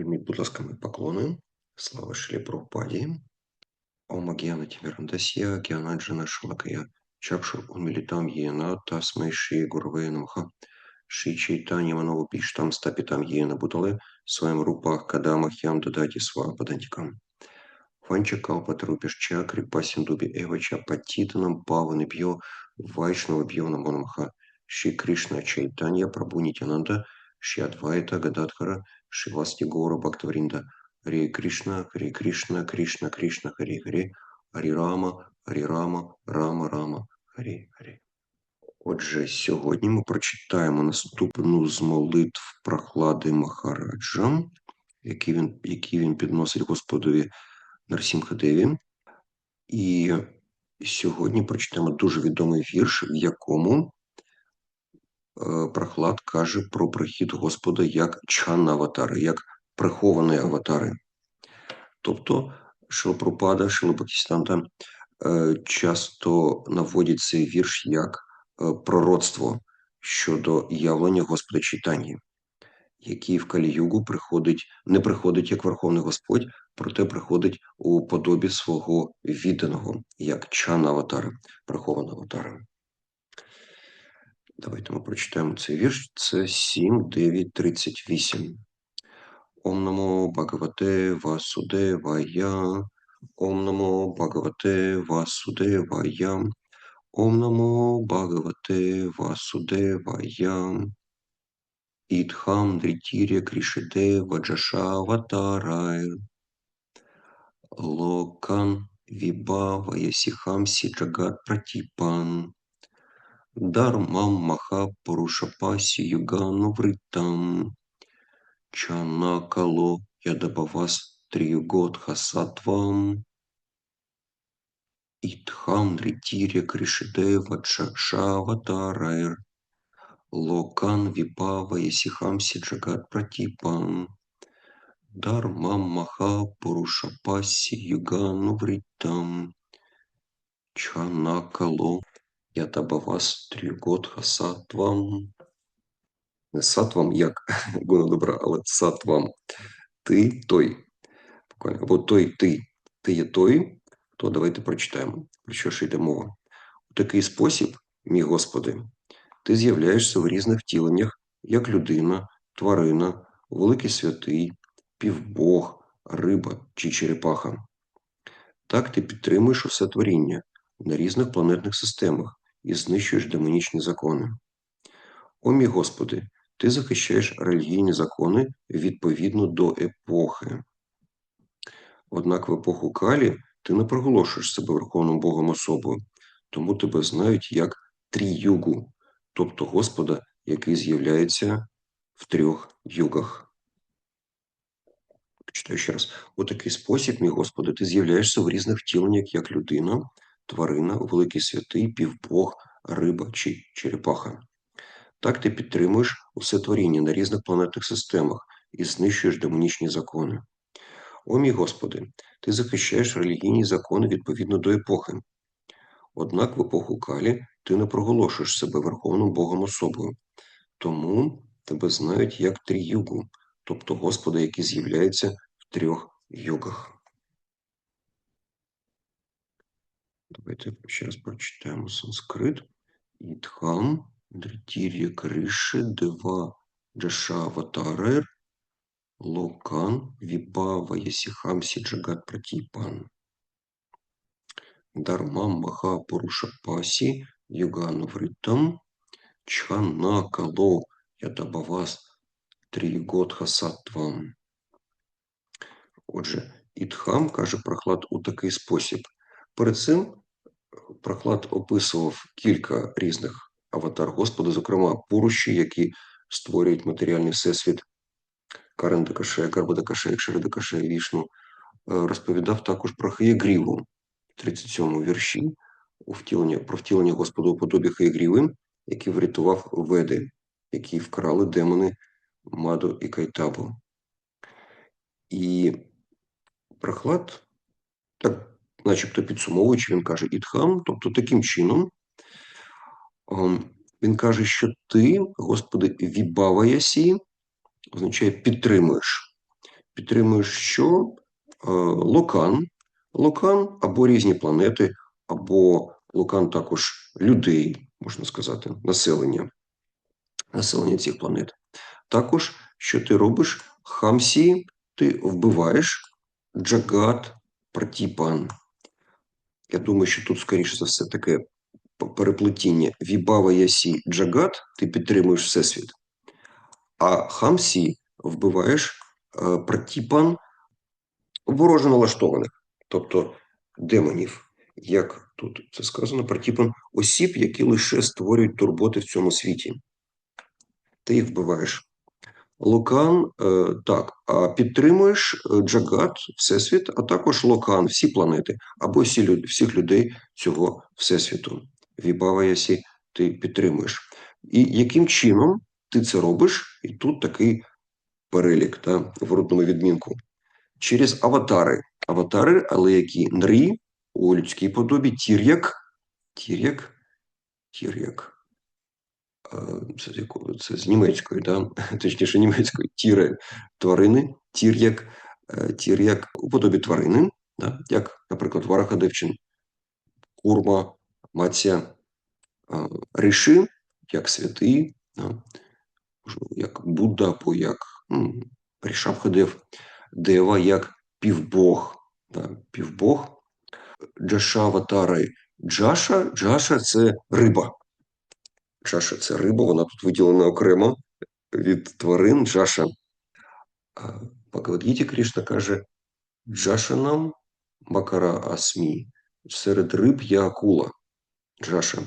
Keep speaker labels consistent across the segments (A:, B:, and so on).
A: Прийміть, будь ласка, мої поклони. Слава Шрі Прабхупаді. Ом Агьяна Тімірандасія, Агьянаджана Шалакая, Чакшур Умілітам Єна, Тасмей Шрі Гураве Намха, Шрі Чайтані Манову Піштам Стапітам Єна Бутале, Своєм Рупах Кадамах Ям Додаті Сва Падантикам. Ванча Калпатрупішча, Крипа Сіндубі Евача, Патітанам Павани Бьо, Вайшнава Бьо Намонамха, Шрі Кришна Чайтанья Прабу Нитянанда, Шрі Адвайта Гададхара, Шивасти Гора Бхактавринда, Харе Кришна, Харе Кришна, Кришна Кришна, Харе Харе, Харе Рама, Харе Рама, Рама Рама, Харе Харе. Отже, сьогодні ми прочитаємо наступну з молитв Прохлади Махараджа, які він, які він підносить Господові Нарсімхадеві. І сьогодні прочитаємо дуже відомий вірш, в якому Прохлад каже про прихід Господа як чхана аватари, як приховані аватари. Тобто Шилпрупада, Шилопакістанта е, часто наводять цей вірш як е, пророцтво щодо явлення Господа Чайтанії, який в Калі-югу приходить, не приходить як Верховний Господь, проте приходить у подобі свого відданого, як чана аватара, прихованого аватара. Давайте ми прочитаємо цей вірш. Це 7, 9, 38. Ом намо Бхагавате Васудевая. Ом намо Бхагавате Васудевая. Ом намо Бхагавате Васудевая. Ідхам Дрітіря Крішиде Ваджаша Ватарай. Локан Вібава Сихам Сіджагат Пратіпан. Дармам Маха Пурушапасі Югану Вритам. Чанакало Ядабавас Триюгодха Сатвам. Итхам Дритиря Кришидева Шаватарайр. Локан Випава Ясихам Сиджагат Пратипам. Дармам Маха Пурушапаси Югану Вритам. Чанакало Ятабавас Триюгодха Сатвам. Не сатвам як гуна добра, але сатвам. Ти той. Або той ти. Ти є той, то давайте прочитаємо, про що ж йде мова. У такий спосіб, мій Господи, ти з'являєшся в різних втіленнях, як людина, тварина, великий святий, півбог, риба чи черепаха. Так ти підтримуєш усе творіння на різних планетних системах і знищуєш демонічні закони. О мій Господи, ти захищаєш релігійні закони відповідно до епохи. Однак в епоху Калі ти не проголошуєш себе Верховним Богом особою, тому тебе знають як тріюгу, тобто Господа, який з'являється в трьох югах. Читаю ще раз. У такий спосіб, мій Господи, ти з'являєшся в різних втіленнях, як людина, тварина, великий святий, півбог, риба чи черепаха. Так ти підтримуєш усе творіння на різних планетних системах і знищуєш демонічні закони. О мій Господи, ти захищаєш релігійні закони відповідно до епохи. Однак в епоху Калі ти не проголошуєш себе Верховним Богом особою, тому тебе знають як тріюгу, тобто Господа, який з'являється в трьох югах. Давайте ще раз прочитаємо санскрит. Ідхам, Дритір'я Криши, Дева Джашаватарер, Локан, Випава Ясихам Сиджагат Пратипан. Дармам Маха Пурушапаси Югану Вритам, Чханакало Ядабавас Тріготха Саттвам. Отже, Ідхам каже Прохлад у такий спосіб. Перед цим Прохлад описував кілька різних аватар Господа, зокрема Пуруші, які створюють матеріальний всесвіт Карен Дакаше, Карба Дакаше, Вішну. Розповідав також про Хаєгріву в 37-му вірші втілення, про втілення Господа у подобі Хаєгріви, який врятував Веди, які вкрали демони Маду і Кайтабу. І Прохлад, так начебто підсумовуючи, він каже Ітхам, тобто таким чином, він каже, що ти, Господи, вібаваясі, означає підтримуєш. підтримуєш що? Е, Локан. Локан або різні планети, або локан також людей, можна сказати, населення, населення цих планет. Також, що ти робиш? Хамсі, ти вбиваєш Джагат Партіпан. Я думаю, що тут, скоріше за все, таке переплетіння Вібава Ясі Джагат, ти підтримуєш Всесвіт, а Хамсі вбиваєш е, Партіпан вороже налаштованих, тобто демонів. Як тут це сказано, Партіпан осіб, які лише створюють турботи в цьому світі. Ти їх вбиваєш. Локан, е, так, а підтримуєш е, Джагат, Всесвіт, а також Локан, всі планети, або всі, всіх людей цього Всесвіту. Вібава Ясі ти підтримуєш. І яким чином ти це робиш? І тут такий перелік та, в родному відмінку. Через аватари. Аватари, але які нрі у людській подобі, тір'як, тір'як, тір'як. Це з якого? Це з німецької, да? точніше німецької тіре тварини, тір'як, е, тір'як у подобі тварини, да? як, наприклад, Вараха Девчин, курма, маця, риши, як святий, да? як Будда або як м, Рішабхадев, Дева як півбог, да? півбог, Джаша аватари Джаша, Джаша це риба. Джаша це риба, вона тут виділена окремо від тварин Джаша. Бхагавадгіті Кришна каже: Джашанам Макара Асмі. Серед риб є акула. Джаша,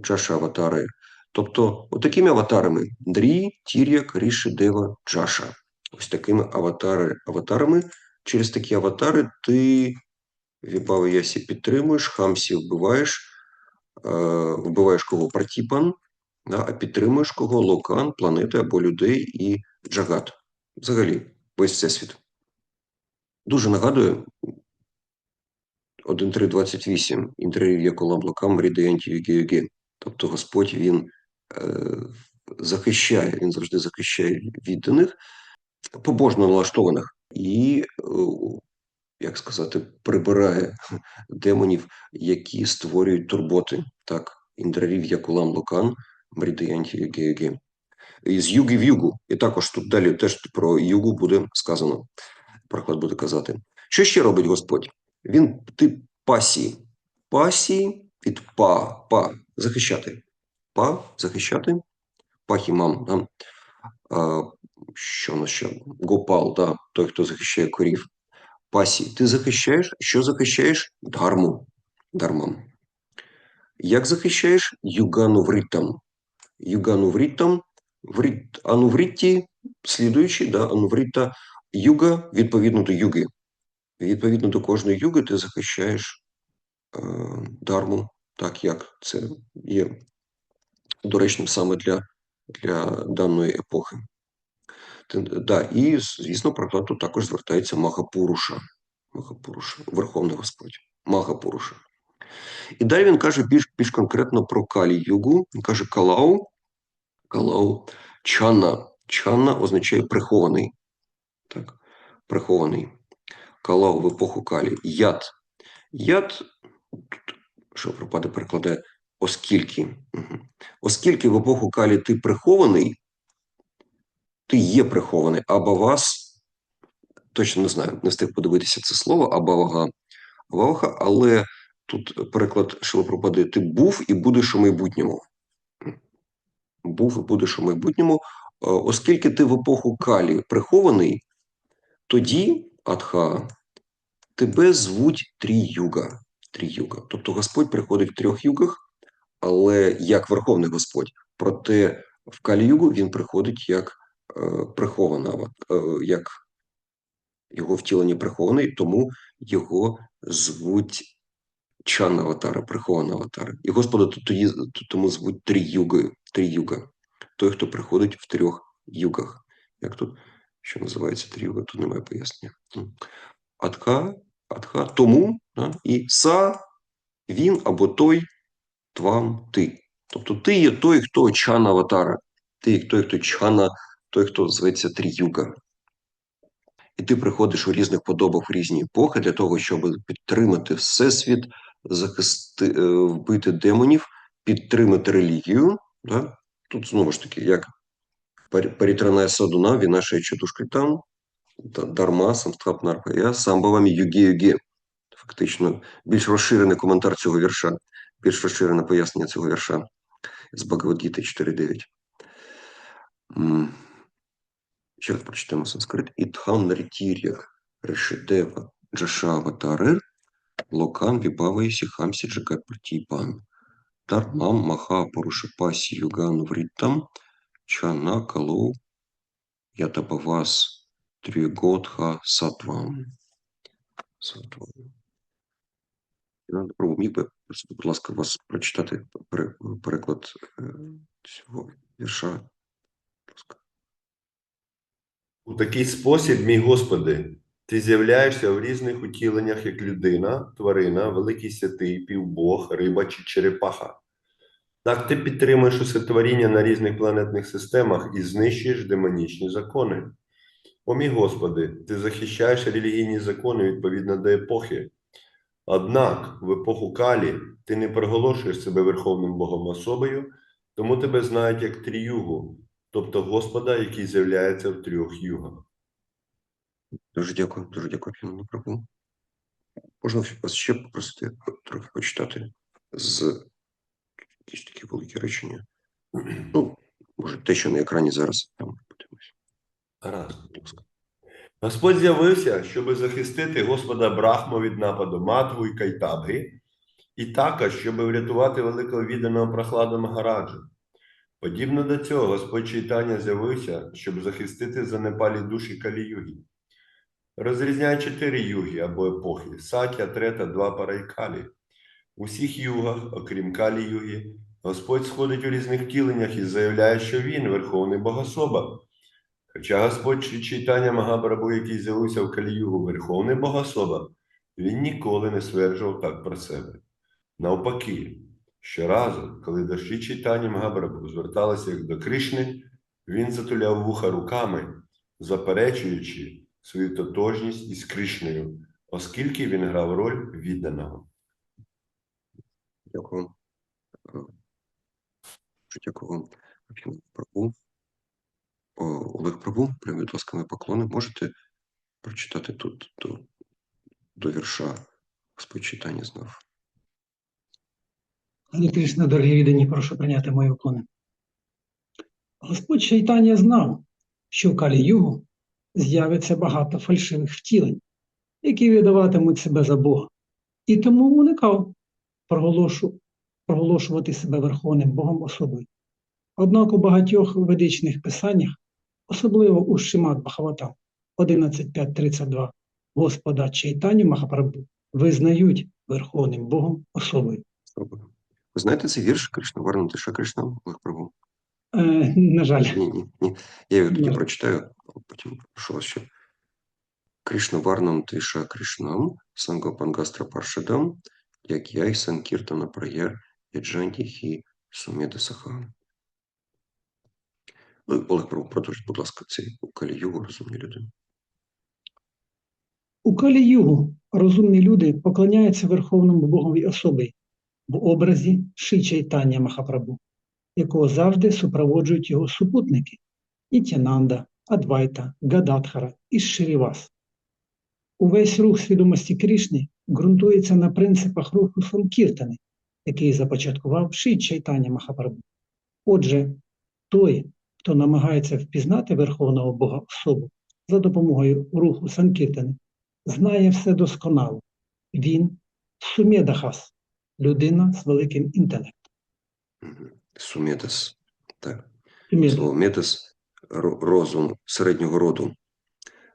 A: Джаша аватари. Тобто, отакими аватарами Дрі, Тір'як, Ріші, Дева, Джаша. Ось такими аватари, аватарами. Через такі аватари ти Вібави Ясі підтримуєш, Хамсі вбиваєш, вбиваєш кого Партіпан, да, а підтримуєш кого Локан, планети або людей і Джагат. Взагалі, весь всесвіт. Дуже нагадує 1.3.28 інтерв'ю Колам Локам Рідеянті Югі Тобто Господь він е, захищає, він завжди захищає відданих, побожно налаштованих і, е, як сказати, прибирає демонів, які створюють турботи. Так, індрарів Якулам Локан Мрідаянті Югі З юги в югу. І також тут далі теж про югу буде сказано. Приклад буде казати. Що ще робить Господь? Він ти пасі. Пасі від па, па захищати. Па захищати. Пахімам. Да? А, що на ще? Гопал, да? той, хто захищає корів. Пасі. Ти захищаєш? Що захищаєш? Дharму. Дармам. Як захищаєш? Юганувритам. Юганувритам. Врит, анувритті, слідуючий, да, ануврита юга відповідно до юги. Відповідно до кожної юги ти захищаєш е, дарму, так як це є доречним саме для для даної епохи. Да, І, звісно, про також звертається Махапуруша. Махапуруша, Верховний Господь, Махапуруша. І далі він каже більш більш конкретно про Калі-югу. Він каже Калау, Калау Чана. Чана означає прихований. Так, прихований. Калау в епоху Калі. Яд. Яд, що пропаде перекладає, оскільки. Угу. Оскільки в епоху Калі ти прихований, ти є прихований, або вас, точно не знаю, не встиг подивитися це слово, абавага, абавага, але тут переклад Шилопропади, ти був і будеш у майбутньому. Був і будеш у майбутньому. Оскільки ти в епоху Калі прихований, тоді Атха тебе звуть Тріюга. Тріюга. Тобто Господь приходить в трьох югах, але як Верховний Господь. Проте в Калі-югу він приходить як е, прихована, е, як його втілення прихований, тому його звуть Чан Аватара, прихована Аватара. І Господа тоді тому звуть Тріюгою. Тріюга. Той, хто приходить в трьох югах. Як тут, що називається тріюга, тут немає пояснення. Атха, атха, тому да? і са, він або той, твам, ти. Тобто ти є той, хто чана аватара, ти є той, хто чана, той, хто зветься тріюга. і ти приходиш у різних подобах в різні епохи для того, щоб підтримати всесвіт, захисти, е, вбити демонів, підтримати релігію. Да? Тут знову ж таки, як перетраная садуна, вінашая чатушки там, дарма, самстхап нарпая, самбавами югі-югі. Фактично, більш розширений коментар цього вірша, більш розширене пояснення цього вірша з Бхагавадгіти 4.9. Ще раз прочитаємо санскрит. Ітхан нарітір'як решедева джашаватарир локан вібавай сіхамсі джакапартіпан. Дармам маха порушипасі юган врітам чана калу ятабавас трюготха сатвам. Сатвам. Пробую міг би, будь ласка, вас прочитати переклад цього вірша.
B: У такий спосіб, мій Господи, ти з'являєшся в різних утіленнях як людина, тварина, великий святий, півбог, риба чи черепаха. Так ти підтримуєш усе творіння на різних планетних системах і знищуєш демонічні закони. О мій Господи, ти захищаєш релігійні закони відповідно до епохи. Однак в епоху Калі ти не проголошуєш себе Верховним Богом особою, тому тебе знають як тріюгу, тобто Господа, який з'являється в трьох югах.
A: Дуже дякую, дуже дякую, пане Прабу. Можна вас ще попросити трохи почитати з якісь такі великі речення. Ну, може, те, що на екрані зараз там подивимось.
B: Господь з'явився, щоб захистити Господа Брахму від нападу Матву і Кайтабги, і також, щоб врятувати великого відданого прохладу Магараджа. Подібно до цього, Господь Чайтання з'явився, щоб захистити занепалі душі Калі-югі. Розрізняє чотири юги або епохи: Сатя, Трета, Двапара і Калі. У всіх югах, окрім Калі-юги, Господь сходить у різних втіленнях і заявляє, що Він Верховний Богособа. Хоча Господь чи читання Магабрабу, який з'явився в Каліюгу, Верховний Богособа, він ніколи не стверджував так про себе. Навпаки, щоразу, коли до Шрі читання Магабрабу зверталися до Кришни, він затуляв вуха руками, заперечуючи свою тотожність із Кришнею, оскільки він грав роль відданого.
A: Дякую. Дякую вам, Прабу. Олег Прабу, прямо від ласка, мої поклони. Можете прочитати тут до, до вірша Господь читання знав.
C: Пане Кришна, дорогі віддані, прошу прийняти мої уклони. Господь Чайтання знав, що в Калі-Югу з'явиться багато фальшивих втілень, які видаватимуть себе за Бога, і тому уникав проголошу, проголошувати себе Верховним Богом особою. Однак у багатьох ведичних писаннях, особливо у Шимат Бхаватам 11.5.32, Господа Чайтаню Махапрабху визнають Верховним Богом особою.
A: Ви знаєте цей вірш Кришна Варна Тиша Кришна, Олег
C: Е, на жаль.
A: Ні, ні, ні. Я його тоді прочитаю, потім вас ще. Кришна Варнам Тиша Кришнам, Сангопангастра Паршадам, як я і Санкіртана Праєр, Яджанті Хі Сумеда Саха. Ну, Олег продовжіть, будь ласка, цей у Каліюгу, розумні людини.
C: У Калі-Югу розумні люди поклоняються Верховному Богові особі в образі Ши Чайтання Махапрабху, якого завжди супроводжують його супутники Нітянанда, Адвайта, Гададхара і Шрівас. Увесь рух свідомості Крішни ґрунтується на принципах руху Санкіртани, який започаткував Ши Чайтання Махапрабху. Отже, той, хто намагається впізнати Верховного Бога особу за допомогою руху Санкіртани, знає все досконало. Він Сумедахас, людина з великим інтелектом.
A: Мгм. Сумедас. Так.
C: Сумеда.
A: Слово метас розум середнього роду.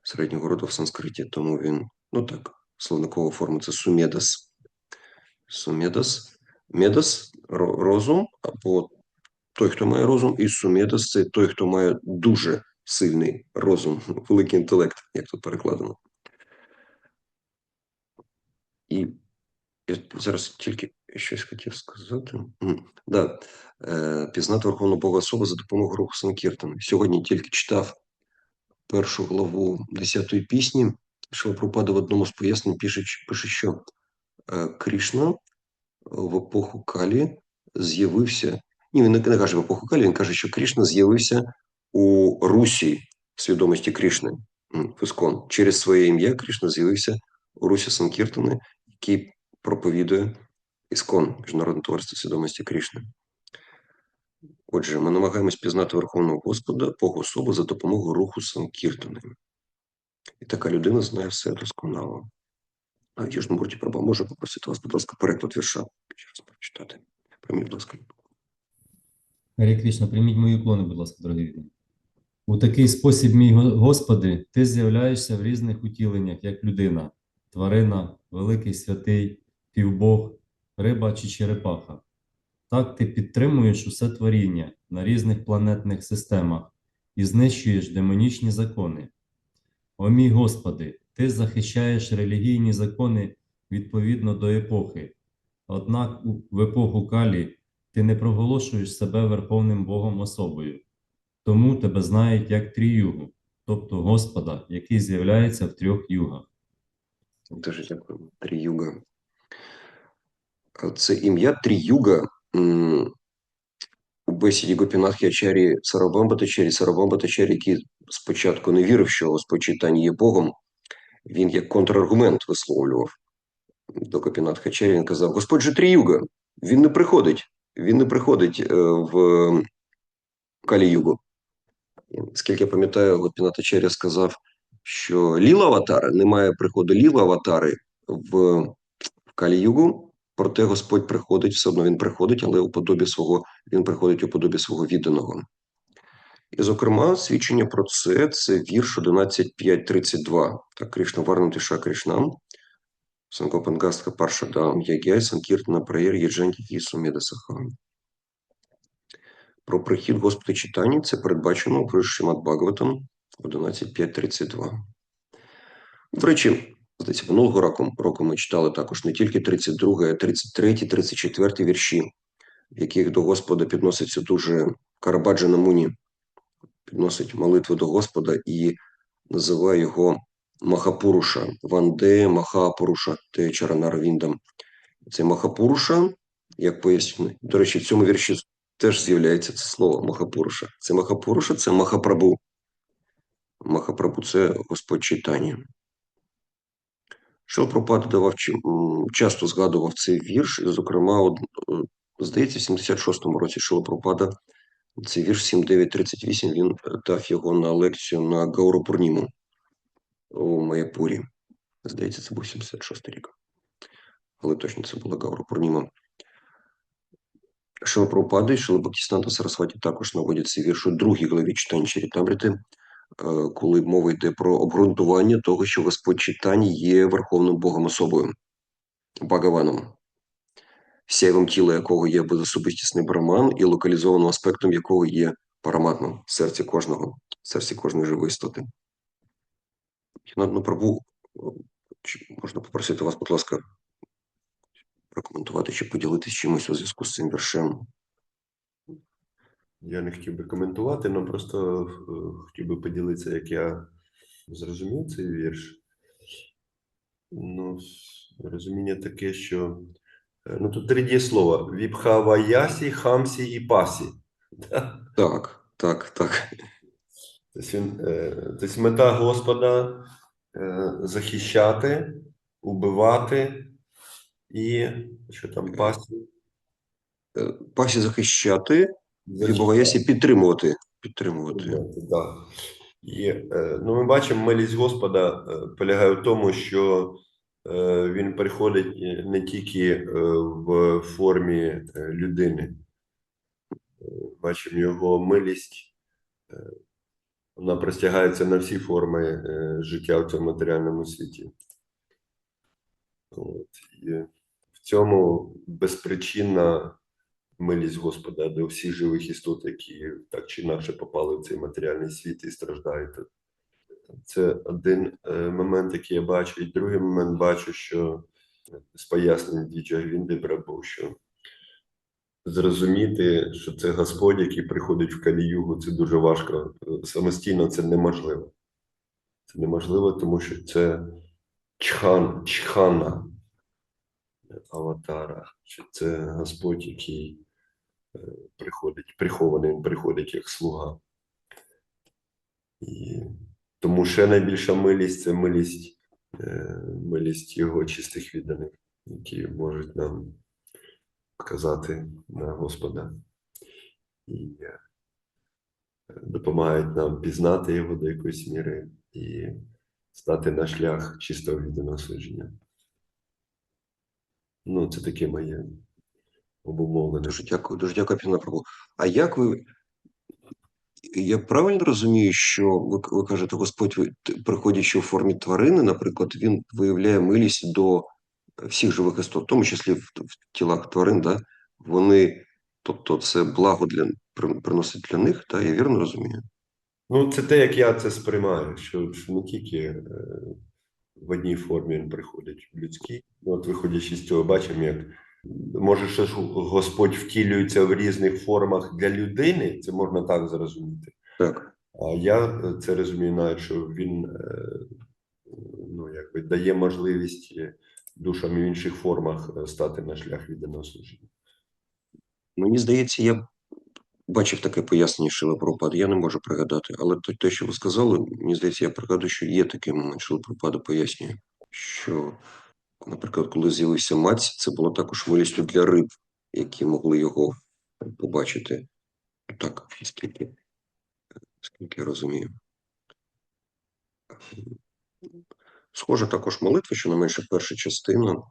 A: Середнього роду в санскриті, тому він, ну так, словникова форма це сумедас. Сумедас. Медас розум, або той, хто має розум, і сумедас це той, хто має дуже сильний розум, великий інтелект, як тут перекладено. І я зараз тільки щось хотів сказати. Да. Е, пізнати Верховного Бога особи за допомогою руху Санкіртани. Сьогодні тільки читав першу главу 10-ї пісні, що Шилапрупада в одному з пояснень пише, пише що е, Крішна в епоху Калі з'явився. Ні, він не каже в епоху Калі, він каже, що Крішна з'явився у Русі в свідомості в Іскон. Через своє ім'я Крішна з'явився у Русі Санкіртани, який проповідує Іскон, Міжнародне товариство свідомості Крішни. Отже, ми намагаємось пізнати Верховного Господа Бога особу за допомогою руху Санкіртани. І така людина знає все досконало. А в Южному Праба можу попросити вас, будь ласка, переклад вірша. Ще раз прочитати. Прийміть, будь ласка.
D: Гарі Крішна, прийміть мої уклони, будь ласка, дорогі віддані. У такий спосіб, мій Господи, ти з'являєшся в різних утіленнях, як людина, тварина, великий святий, півбог, риба чи черепаха. Так ти підтримуєш усе творіння на різних планетних системах і знищуєш демонічні закони. О мій Господи, ти захищаєш релігійні закони відповідно до епохи. Однак в епоху Калі ти не проголошуєш себе Верховним Богом особою, тому тебе знають як тріюгу, тобто Господа, який з'являється в трьох югах.
A: Дуже дякую. Тріюга. Це ім'я Тріюга у бесіді Гопінатхи Ачарі Сарабамба Тачарі. Сарабамба Тачарі, який спочатку не вірив, що Господь читання є Богом, він як контраргумент висловлював до Гопінатхи Ачарі. Він казав: Господь же Тріюга, він не приходить. Він не приходить е, в Калі-Югу. Скільки я пам'ятаю, Гопінатачарі сказав, що Ліла Аватара немає приходу Ліла Аватари в, в Калі-Югу, проте Господь приходить, все одно він приходить, але у подобі свого, він приходить у подобі свого відданого. І, зокрема, свідчення про це це вірш 11.5.32. Так, Кришна Варнати Ша Кришнам, Санкопангастка Паршадам, Ягяй, Санкіртна Праєр, Єдженті Кісу Медасахан. Про прихід Господа читання це передбачено в Шимат Бхагаватам 11.5.32. До речі, здається, минулого року, року ми читали також не тільки 32, а 33, 34 вірші, в яких до Господа підноситься дуже Карабаджана Муні, підносить молитву до Господа і називає його Махапуруша, Ванде Махапуруша, те Чаранаравіндам. Це Махапуруша, як пояснює, до речі, в цьому вірші теж з'являється це слово Махапуруша. Це Махапуруша, це Махапрабу. Махапрабу це Господь читання. Шилпропад давав часто згадував цей вірш, і, зокрема, е, здається, в 76-му році Шилпропада цей вірш 7938 він е, дав його на лекцію на Гаурапурніму у Майапурі. Здається, це був 76 рік. Але точно це була Гаурапурніма. Шилапрапада і Шилабактістанта Сарасваті також наводять цей вірш у другій главі читань Чарітамрити, коли мова йде про обґрунтування того, що Господь читань є Верховним Богом особою, Багаваном, сяйвом тіла якого є безособистісний браман і локалізованим аспектом якого є параматном в серці кожного, в серці кожної живої істоти. Одну чи можна попросити вас, будь ласка, прокоментувати чи поділитися чимось у зв'язку з цим віршем.
B: Я не хотів би коментувати, але просто е, хотів би поділитися, як я зрозумів цей вірш. Ну, розуміння таке, що е, ну тут три дієслова: віпхаваясі, хамсі і пасі.
A: Так, так, так.
B: Тобто, він, е, тобто мета Господа захищати, убивати і що там пасі.
A: Пасі захищати, Вібогаясі підтримувати. Підтримувати.
B: Так. І, е, ну, ми бачимо, милість Господа е, полягає в тому, що е, він приходить не тільки в формі людини. Бачимо його милість, вона простягається на всі форми життя в цьому матеріальному світі. От. І в цьому безпричинна милість Господа до всіх живих істот, які так чи інакше попали в цей матеріальний світ і страждають. Це один е, момент, який я бачу. І другий момент бачу, що з пояснень Діджа Гвінди Прабу, що зрозуміти, що це Господь, який приходить в Каліюгу, це дуже важко. Самостійно це неможливо. Це неможливо, тому що це чхан, чхана аватара. Що це Господь, який е, приходить, прихований, приходить як слуга. І тому ще найбільша милість це милість, е, милість його чистих відданих, які можуть нам вказати на Господа і е, допомагають нам пізнати його до якоїсь міри і стати на шлях чистого відданого служіння. Ну, це таке моє обумовлене.
A: Дуже дякую, дуже дякую, пане Прабу. А як ви. Я правильно розумію, що ви, ви кажете, Господь, приходячи у формі тварини, наприклад, він виявляє милість до всіх живих істот, в тому числі в, в тілах тварин, да? вони, тобто це благо для, приносить для них, та я вірно розумію?
B: Ну, це те, як я це сприймаю, що, що не тільки е, в одній формі він приходить в людській. Ну, от виходячи з цього, бачимо, як може, що ж Господь втілюється в різних формах для людини, це можна так зрозуміти.
A: Так.
B: А я це розумію, навіть, що він е, ну, якби дає можливість е, душам в інших формах е, стати на шлях відданого служіння.
A: Мені здається, я бачив таке пояснення Прабхупади, я не можу пригадати, але те, що ви сказали, мені здається, я пригадую, що є такий момент, Шила Прабхупада пояснює, що, наприклад, коли з'явився маць, це було також милістю для риб, які могли його побачити. Так, скільки, скільки я розумію. Схоже, також молитва, що не менше перша частина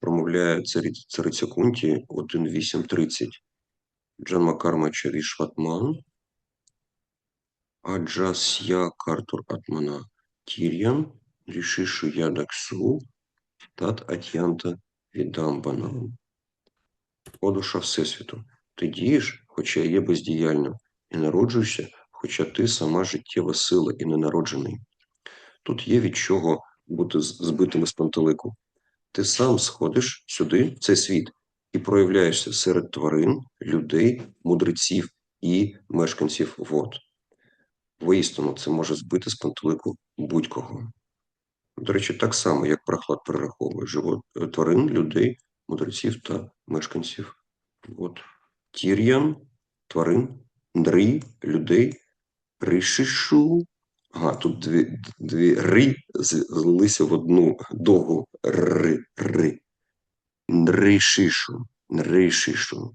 A: промовляє цари- цариця Кунті 1.8.30. Джанма Карма Вішватман, Аджасya Картур Атмана Тір'ян, Рішишу Ядаксу, Тат Атьянта Відамбанам. О душа Всесвіту, ти дієш, хоча є бездіяльним, і народжуєшся, хоча ти сама життєва сила і ненароджений. Тут є від чого бути з- збитим із пантелику. Ти сам сходиш сюди, в цей світ, і проявляєшся серед тварин, людей, мудреців і мешканців вод. Воістину, це може збити з пантелику будь-кого. До речі, так само, як прохлад перераховує живот е, тварин, людей, мудреців та мешканців вод. Тір'ян, тварин, ндрі, людей, ришишу. Ага, тут дві, дві ри злилися в одну довгу ри, ри. Нришишу, нришишу.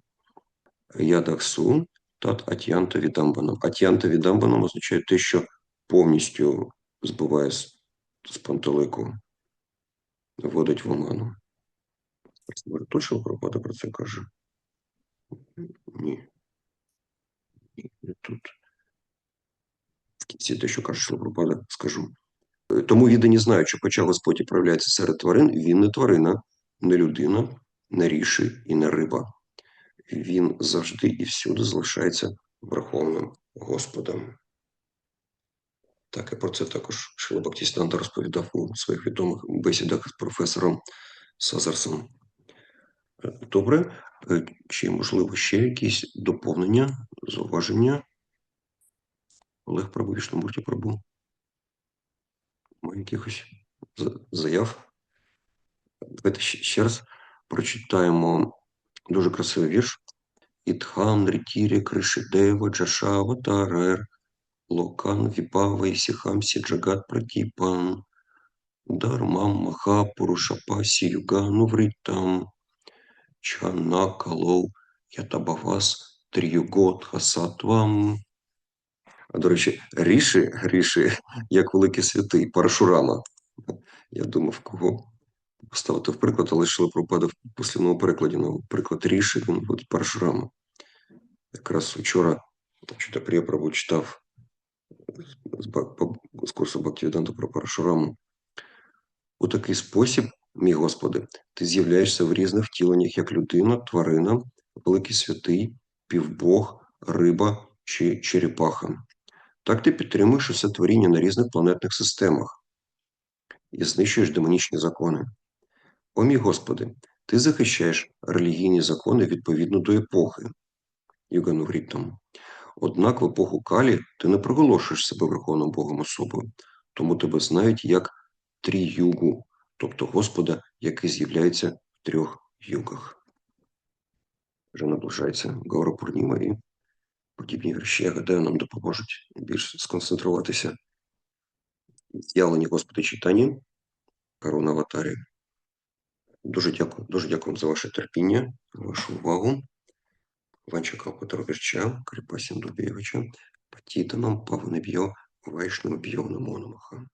A: Ядаксу, тат атьянта відамбанам. Атьянта відамбанам означає те, що повністю збиває з, пантелику, вводить в оману. Точно Пропада про це каже? Ні. Ні, тут. В кінці те, що каже Шилопропада, скажу. Е, Тому віддані знають, що хоча Господь і серед тварин, він не тварина, не людина, не ріші і не риба. Він завжди і всюди залишається Верховним Господом. Так, і про це також Шила Бактістанта розповідав у своїх відомих бесідах з професором Сазарсом. Е, Добре, Е, чи можливо ще якісь доповнення, зауваження? Олег Прабу, Вішномурті Прабу. Має якихось заяв? Давайте ще, раз прочитаємо дуже красивий вірш. Ітхан, Рітірі, Кришидева, Джашава, Тарер, Локан, Ісіхамсі, Джагат, Пратіпан, Дармам, Маха, Пурушапасі, Югану, Вритам, Чана, Калов, Ятабавас, Тріюгот, Хасатвам. До речі, Ріші, Ріші, як великий святий, Парашурама. Я думав, кого поставити в приклад, але Шила пропадав в послівному перекладі. Ну, приклад Ріші, він буде Парашурама. Якраз вчора я Прабу читав з, курсу Бхактивіданта про Парашураму. У такий спосіб, мій Господи, ти з'являєшся в різних втіленнях, як людина, тварина, великий святий, півбог, риба чи черепаха. Так ти підтримуєш усе творіння на різних планетних системах і знищуєш демонічні закони. О мій Господи, ти захищаєш релігійні закони відповідно до епохи, Югануврітам. Однак в епоху Калі ти не проголошуєш себе Верховним Богом особою, тому тебе знають як Тріюгу, тобто Господа, який з'являється в трьох югах. Вже наближається Гаурапурніма і подібні вірші, я гадаю, нам допоможуть більш сконцентруватися. З'явлені Господи читання, корона аватарі. Дуже дякую, дуже дякую за ваше терпіння, вашу увагу. Ванчика Петровича, Кріпасім Дубєвича, Патітамам Павнеб'йо, Вайшнам Б'йо Намономаха.